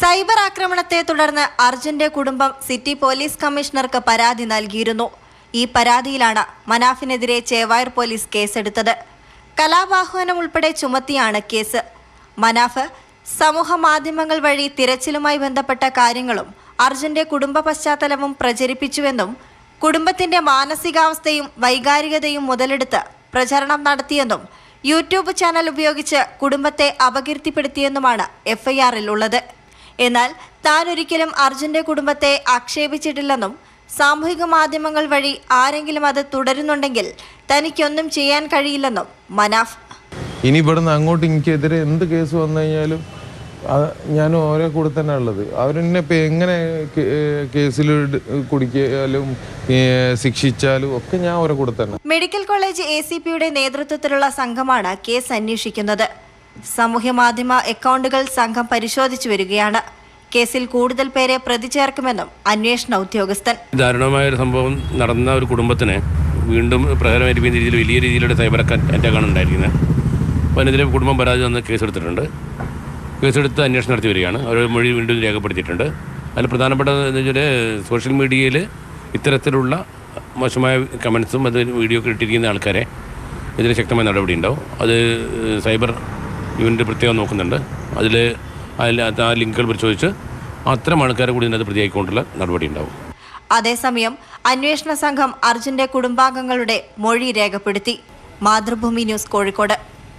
Cyber ആക്രമണത്തെ തുടർന്ന് അർജുന്റെ കുടുംബം സിറ്റി പോലീസ് കമ്മീഷണർക്ക് പരാതി നൽകിയിരുന്നു. ഈ പരാതിയിലാണ് മനാഫിനെതിരെ ചേവായൂർ പോലീസ് കേസെടുത്തത്. കലാപാഹ്വാനം ഉൾപ്പെടെ ചുമത്തിയാണ് കേസ്. മനാഫ് സമൂഹ മാധ്യമങ്ങൾ വഴി തിരച്ചിലുമായി ബന്ധപ്പെട്ട കാര്യങ്ങളും അർജുന്റെ കുടുംബ പശ്ചാത്തലവും പ്രചരിപ്പിച്ചുവെന്നും കുടുംബത്തിന്റെ മാനസികാവസ്ഥയും വൈകാരികതയും മുതലെടുത്ത് പ്രചരണം നടത്തിയെന്നും യൂട്യൂബ് ചാനൽ ഉപയോഗിച്ച് കുടുംബത്തെ അപകീർത്തിപ്പെടുത്തിയെന്നുമാണ് എഫ്ഐആറിൽ ഉള്ളത്. എന്നാൽ താൻ ഒരിക്കലും അർജുന്റെ കുടുംബത്തെ ആക്ഷേപിച്ചിട്ടില്ലെന്നും സാമൂഹിക മാധ്യമങ്ങൾ വഴി ആരെങ്കിലും അത് തുടരുന്നുണ്ടെങ്കിൽ തനിക്കൊന്നും ചെയ്യാൻ കഴിയില്ലെന്നും മനാഫ്. ഇനി ഇവിടുന്ന് അങ്ങോട്ട് എനിക്കെതിരെ എന്ത് കേസ് വന്നു കഴിഞ്ഞാലും ഞാൻ ഓരോ കൂടെ തന്നെ ഉള്ളത്. അവരെന്നെ ഇപ്പം എങ്ങനെ കേസിൽ കുടിക്കാലും ശിക്ഷിച്ചാലും ഒക്കെ ഞാൻ ഓരോ കൂടെ തന്നെ. മെഡിക്കൽ കോളേജ് എ നേതൃത്വത്തിലുള്ള സംഘമാണ് കേസ് അന്വേഷിക്കുന്നത്. സാമൂഹ്യ മാധ്യമ അക്കൗണ്ടുകൾ സംഘം പരിശോധിച്ചു വരികയാണ്. കേസിൽ കൂടുതൽ പേരെ പ്രതി ചേർക്കുമെന്നും അന്വേഷണ ഉദ്യോഗസ്ഥൻ. ദാരുണമായ ഒരു സംഭവം നടന്ന ഒരു കുടുംബത്തിന് വീണ്ടും പ്രഹരമേൽപ്പിക്കുന്ന രീതിയിൽ വലിയ രീതിയിലുള്ള സൈബർ അറ്റാക്കാണ് ഉണ്ടായിരിക്കുന്നത്. അപ്പോൾ അതിനെതിരെ കുടുംബം പരാതി വന്ന് കേസെടുത്തിട്ടുണ്ട്. കേസെടുത്ത് അന്വേഷണം നടത്തി വരികയാണ്. അവർ മൊഴി വീണ്ടും രേഖപ്പെടുത്തിയിട്ടുണ്ട്. അതിൽ പ്രധാനപ്പെട്ട എന്ന് വെച്ചാൽ സോഷ്യൽ മീഡിയയിൽ ഇത്തരത്തിലുള്ള മോശമായ കമൻസും അത് വീഡിയോ ഒക്കെ ഇട്ടിരിക്കുന്ന ആൾക്കാരെ ഇതിന് ശക്തമായ നടപടി ഉണ്ടാവും. അത് സൈബർ യൂണിറ്റ് പ്രത്യേകം നോക്കുന്നുണ്ട്. അതിൽ അതിൽ ആ ലിങ്കുകൾ പരിശോധിച്ച് അത്തരം ആൾക്കാരെ കൂടി ഇതിനകത്ത് പ്രതിയായിക്കൊണ്ടുള്ള നടപടി ഉണ്ടാവും. അതേസമയം അന്വേഷണ സംഘം അർജുന്റെ കുടുംബാംഗങ്ങളുടെ മൊഴി രേഖപ്പെടുത്തി. മാതൃഭൂമി ന്യൂസ് കോഴിക്കോട്.